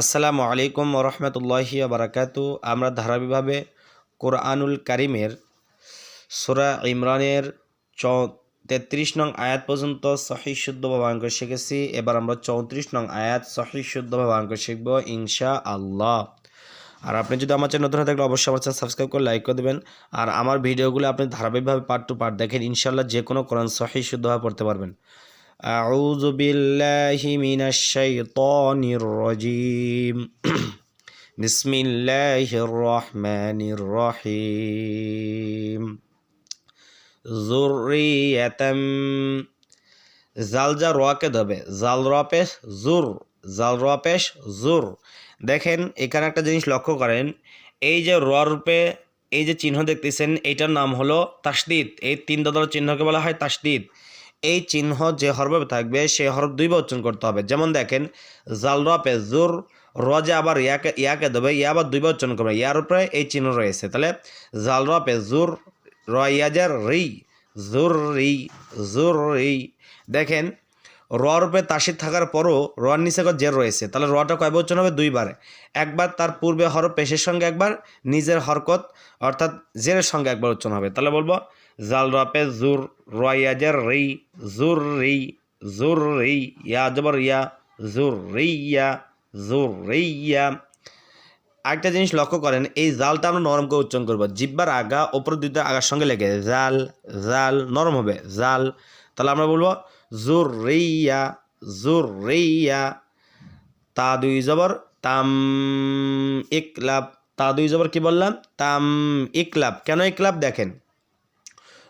আসসালামু আলাইকুম ওরহমতুল্লাহি বারাকাতু। আমরা ধারাবাহিকভাবে কোরআনুল কারিমের সুরা ইমরানের চ তেত্রিশ নং আয়াত পর্যন্ত সহি শুদ্ধভাবে অঙ্ক শিখেছি। এবার আমরা চৌত্রিশ নং আয়াত সহি শুদ্ধভাবে অঙ্ক শিখব ইনশা আল্লাহ আর আপনি যদি আমার চ্যানেল নতুন থাকলে অবশ্যই আমার চ্যানেল সাবস্ক্রাইব করে লাইক করে দেবেন। আর আমার ভিডিওগুলো আপনি ধারাবাহিকভাবে পার্ট টু পার্ট দেখেন ইনশাল্লাহ যে কোনো কোরআন সহি শুদ্ধভাবে পড়তে পারবেন। أعوذ بالله من الشيطان الرجيم بسم الله الرحمن الرحيم ذرية জাল যা রকে দেবে জাল রপেশ জুর জাল রপেশ জুর দেখেন এখানে একটা জিনিস লক্ষ্য করেন এই যে র রূপে এই যে চিহ্ন দেখতেছেন এইটার নাম হলো তাসদিদ এই তিন দাদার চিহ্নকে বলা হয় তাসদিদ এই চিহ্ন যে হরফে থাকবে সেই হরফ দুইবার উচ্চারণ করতে হবে। যেমন দেখেন, জাল রপে জুর, র যে আবার ইয়াকে ইয়াকে দেবে, ইয়া আবার দুইবার উচ্চারণ করবে। ইয়ার উপরে এই চিহ্ন রয়েছে। তাহলে জাল রপে জুর, র ইয়াজার রি, জুর রি জুর রি। দেখেন, র রূপে তাসিদ থাকার পরও রর নিচে করে জের রয়েছে। তাহলে রটা কয়বার উচ্চারণ হবে? দুইবার। একবার তার পূর্বে হরফ পেশের সঙ্গে, একবার নিজের হরকত, অর্থাৎ জেরের সঙ্গে একবার উচ্চারণ হবে। তাহলে বলব জাল রপে জুর রয়াজের রি জুর রি জুর রি ইয়া জবর ইয়া, জুর রিয়া জুর রিয়া আরেকটা জিনিস লক্ষ্য করেন, এই জালটা আমরা নরম করে উচ্চারণ করব। জিব্বার আগা ওপর দুইটা আগার সঙ্গে লেগে জাল জাল নরম হবে। জাল, তাহলে আমরা বলব জুর রিয়া জুর রিয়া তা দুই জবর, তাম ইকলাব। তা দুই জবর কি বললাম? তাম ইকলাব। কেন ইকলাব দেখেন?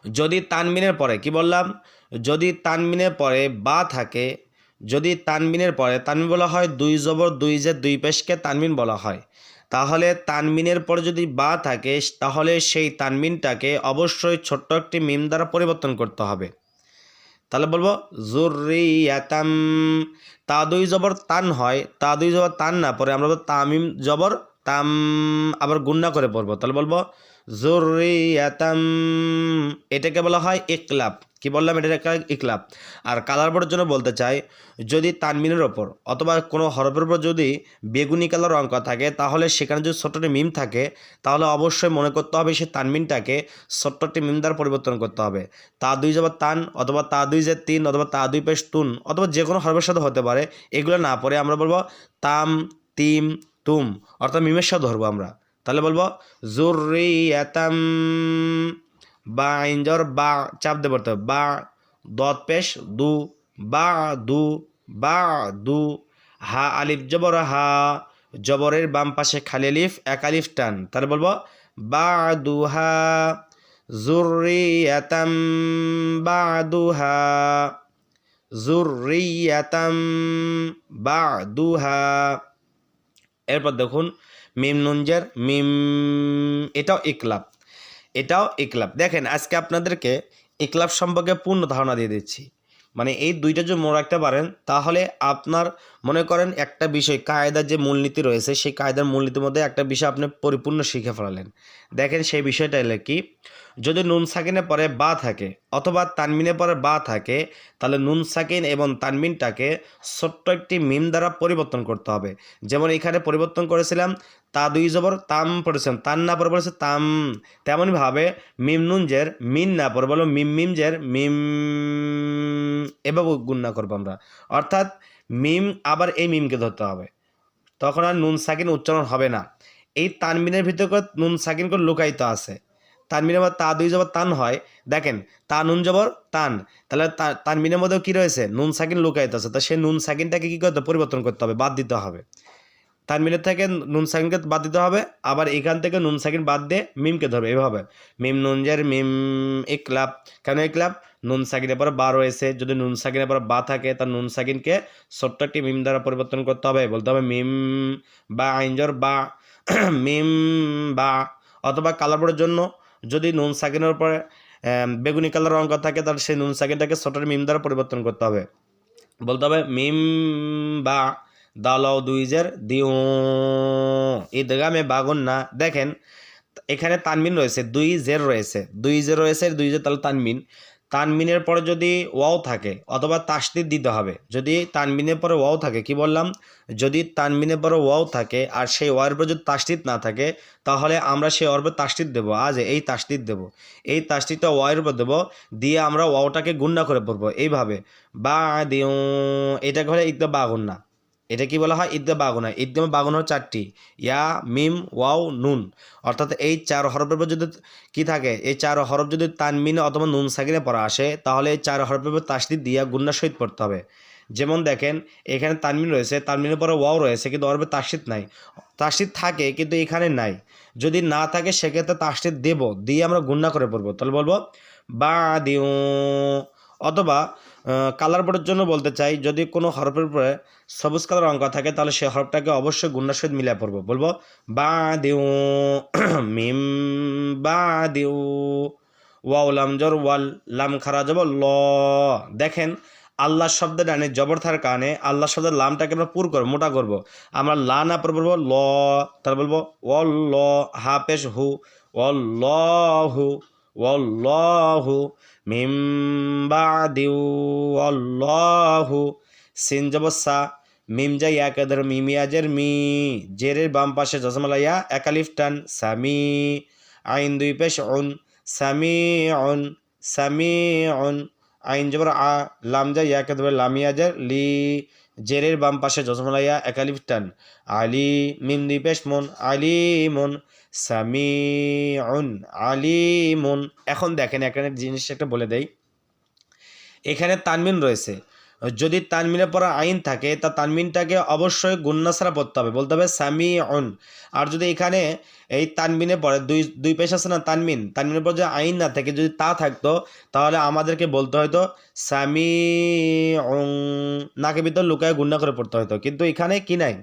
যদি তানমিনের পরে, কি বললাম? যদি তানমিনের পরে বা থাকে, যদি তানমিনের পরে, তানমিন বলা হয় দুই জবর দুই যে দুই পেশকে তানমিন বলা হয়। তাহলে তানমিনের পরে যদি বা থাকে, তাহলে সেই তানমিনটাকে অবশ্যই ছোট্ট একটি মিম দ্বারা পরিবর্তন করতে হবে। তাহলে বলব জুরিয়াতাম তা দুই জবর তান হয়, তা দুই জবর তান না, পরে আমরা বলব তামিম জবর তাম আবার গুন্না করে পড়ব। তাহলে বলব জুরিয়াতাম এটাকে বলা হয় ইকলাব। কি বললাম? এটা একটা ইকলাব। আর কালার বোর্ডের জন্য বলতে চাই, যদি তানমিনের ওপর অথবা কোনো হরফের উপর যদি বেগুনি কালার অঙ্ক থাকে, তাহলে সেখানে যদি ছোট্ট মিম থাকে, তাহলে অবশ্যই মনে করতে হবে সেই তানমিনটাকে ছোট্ট একটি মিম দ্বারা পরিবর্তন করতে হবে। তা দুই যাবার তান অথবা তা দুই যে তিন অথবা তা দুই পেশ তুন অথবা যে কোনো হরফের সাথে হতে পারে। এগুলো না পড়ে আমরা বলব তাম, তিম তুম, অর্থাৎ সাথে ধরবো আমরা। তাহলে বলব জুরিয়াতাম বা ইঞ্জর বা, চাপ দেব বা, দত পেশ, দু, বা দু বা, দু, হা, আলিফ, জবর, হা, জবরের বাম পাশে খালি আলিফ, এক আলিফ টান। তাহলে বলব, বা দুহা জুরিয়াতাম বা দুহা জুরিয়াতাম বা দুহা এরপর দেখুন, মিম নুনজার, মিম, এটাও ইকলাব। এটাও ইকলাব। দেখেন, আজকে আপনাদেরকে ইকলাব সম্পর্কে পূর্ণ ধারণা দিয়ে দিচ্ছি। মানে এই দুইটা যদি মনে রাখতে পারেন, তাহলে আপনার মনে করেন একটা বিষয়, কায়দার যে মূলনীতি রয়েছে, সেই কায়দার মূলনীতির মধ্যে একটা বিষয় আপনি পরিপূর্ণ শিখে ফেলালেন। দেখেন সেই বিষয়টা এলে কি, যদি নুন সাকিনের পরে বা থাকে অথবা তানমিনের পরে বা থাকে, তাহলে নুন সাকিন এবং তানমিনটাকে ছোট্ট একটি মিম দ্বারা পরিবর্তন করতে হবে। যেমন এখানে পরিবর্তন করেছিলাম, তা দুই জবর, তাম পড়েছিলাম, তান না পরে পড়েছে তাম। তেমনইভাবে মিম নুনজের মিন না পরে বলো মিম মিমজের মিম এভাবে গুণনা করব আমরা। অর্থাৎ মিম আবার এই মিমকে ধরতে হবে। তখন আর নুন সাকিন উচ্চারণ হবে না। এই তানমিনের ভিতরে করে নুন সাকিন করে লুকায়িত আছে। তানমিনের মধ্যে তা দুই জবর তান হয়। দেখেন, তা নুন জবর, তান। তাহলে তানমিনের মধ্যেও কী রয়েছে? নুন সাকিন লুকায়িত আছে। তা সেই নুন সাকিনটাকে কী করতে পরিবর্তন করতে হবে, বাদ দিতে হবে। তানমিনের থেকে নুন সাকিনকে বাদ দিতে হবে। আবার এখান থেকে নুন সাকিন বাদ দিয়ে মিমকে ধরবে। এভাবে। মিম নুনজের মিম ইকলাব। কেন ইকলাব? নুন সাকিনের পরে বা রয়েছে। যদি নুন সাকিনের পরে বা থাকে তার নুন সাকিনকে ছোট্ট একটি মিম দ্বারা পরিবর্তন করতে হবে। বলতে হবে মিম বা আইনজর বা মিম বা অথবা কালার বোর্ডের জন্য যদি নুন সাকিনের আম, বেগুনি কালার অঙ্ক থাকে তাহলে সেই নুন সাকিনটাকে ছোট মিম দ্বারা পরিবর্তন করতে হবে। বলতে হবে মিম বা দালাও দুইজের দিও ঈদগামে বাগুন না। দেখেন এখানে তানমিন রয়েছে দুই জের রয়েছে। দুই জের রয়েছে দুই জের তাহলে তানমিন তানমিনের পরে যদি ওয়াও থাকে অথবা তাসদিদ দিতে হবে। যদি তানমিনের পরে ওয়াও থাকে, কি বললাম? যদি তানমিনের পরে ওয়াও থাকে আর সেই ওয়ার উপর যদি তাসদিদ না থাকে, তাহলে আমরা সেই ওয়ার উপর তাসদিদ দেবো। আজ এই তাসদিদ দেবো। এই তাসদিদটা ওয়ার উপর দেবো, দিয়ে আমরা ওয়াওটাকে গুন্না করে পড়ব। এইভাবে। বা দিও এটাকে হলে ইকদা বা গুন্না এটা কি বলা হয়? ঈদগা বাগুনা। বাগুনা হলো চারটি। ইয়া, মিম, ওয়াও, নুন। অর্থাৎ এই চার হরফের উপর যদি কি থাকে? এই চার হরফ যদি তানমিনে অথবা নুন সাকিনে পড়া আসে, তাহলে এই চার হরফের উপর তাসদিদ দিয়া গুন্না সহিত পড়তে হবে। যেমন দেখেন, এখানে তানমিন রয়েছে, তানমিনের পরে ওয়াও রয়েছে, কিন্তু উপর তাসদিদ নাই। তাসদিদ থাকে, কিন্তু এখানে নাই। যদি না থাকে, সেক্ষেত্রে তাসদিদ দেব, দিয়ে আমরা গুন্না করে পড়ব। তাহলে বলব বা দিও অথবা কালার বোর্ডের জন্য বলতে চাই, যদি কোনো হরফের উপরে সবুজ কালার অঙ্ক থাকে, তাহলে সেই হরফটাকে অবশ্যই গুন্নার সহিত মিলিয়ে পড়ব। বলব, বা দিউ, মিম, বা দিউ, ওয়াও, লাম, জর, ওয়াল, লাম, খারা যাব ল। দেখেন আল্লাহ শব্দের ডানে জবর থাকার কারণে আল্লাহ শব্দের লামটাকে আমরা পুর করব, মোটা করব। আমরা লা না পর বলব ল। তার বলব ওয়াল ল হা পেশ হু ওয়াল ল হু ওয়াল ল হু মিম বাদিউ আল্লাহু সিন জবসা মিম যা ইয়া কেদার মিমিয়াজের মি জেরের বাম পাশে জসমালাইয়া একালিফ টান, সামি আইন দুই পেশ অন সামি উন সামি উন। আইন জবর আ, লাম যা ইয়া লামিয়া লামিয়াজের লি, জেরের বাম পাশে জসমালাইয়া একালিফ টান আলি, মিম মন, আলি, মন সামি অন আলি, মন। এখন দেখেন, এখানে জিনিস একটা বলে দেয় এখানে তানমিন রয়েছে। যদি তানমিনের পর আইন থাকে, তা তানমিনটাকে অবশ্যই গুন্না ছাড়া পড়তে হবে। বলতে হবে সামি অন আর যদি এখানে এই তানমিনের পরে দুই দুই পেশ আছে না তানমিন। তানমিনের পর যদি আইন না থাকে, যদি তা থাকতো, তাহলে আমাদেরকে বলতে হয়তো সামি অং নাকে ভিতর লুকায় গুন্না করে পড়তে হতো কিন্তু এখানে কি নাই?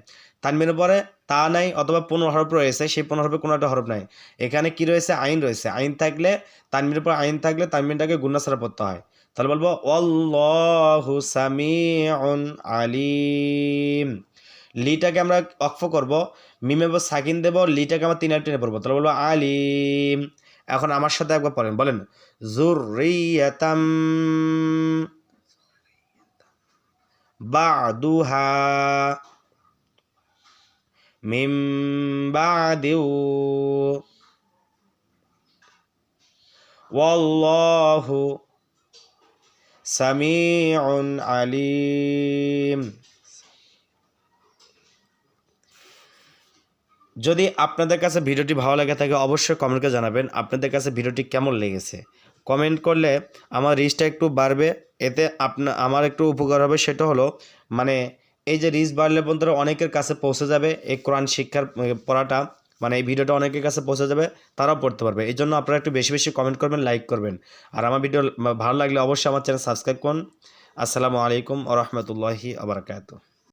তানমিনের পরে তা নাই অথবা পনেরো হরফ রয়েছে, সেই পনেরো হরফে কোনো একটা হরফ নাই। এখানে কি রয়েছে? আইন রয়েছে। আইন থাকলে, তানমিনের পর আইন থাকলে তানমিনটাকে গুন্না পড়তে হয়। তাহলে বলব অল্লাহু সামিউন আলিম। লিটাকে আমরা অক্ফ করব, মিমে সাকিন দেব। লিটাকে আমরা তিন টেনে পড়ব, তাহলে বলব, আলিম। এখন আমার সাথে একবার পড়েন, বলেন জুরিয়াতাম বাদুহা মিম বাদিউ ওয়াল্লাহু সামিউন আলিম। যদি আপনাদের কাছে ভিডিওটি ভালো লাগে থাকে, অবশ্যই কমেন্টকে জানাবেন। আপনাদের কাছে ভিডিওটি কেমন লেগেছে? কমেন্ট করলে আমার রিচটা একটু বাড়বে। এতে আপনা আমার একটু উপকার হবে। সেটা হলো মানে এই যে রিচ বাড়লে পর্যন্ত অনেকের কাছে পৌঁছে যাবে। এই কোরআন শিক্ষার পড়াটা। মানে এই ভিডিওটা অনেকের কাছে পৌঁছে যাবে, তারাও পড়তে পারবে। এই জন্য আপনারা একটু বেশি বেশি কমেন্ট করবেন লাইক করবেন। আর আমার ভিডিও ভালো লাগলে অবশ্যই আমার চ্যানেল সাবস্ক্রাইব করুন। আসসালামু আলাইকুম আ রহমতুল্লাহি আবরকাত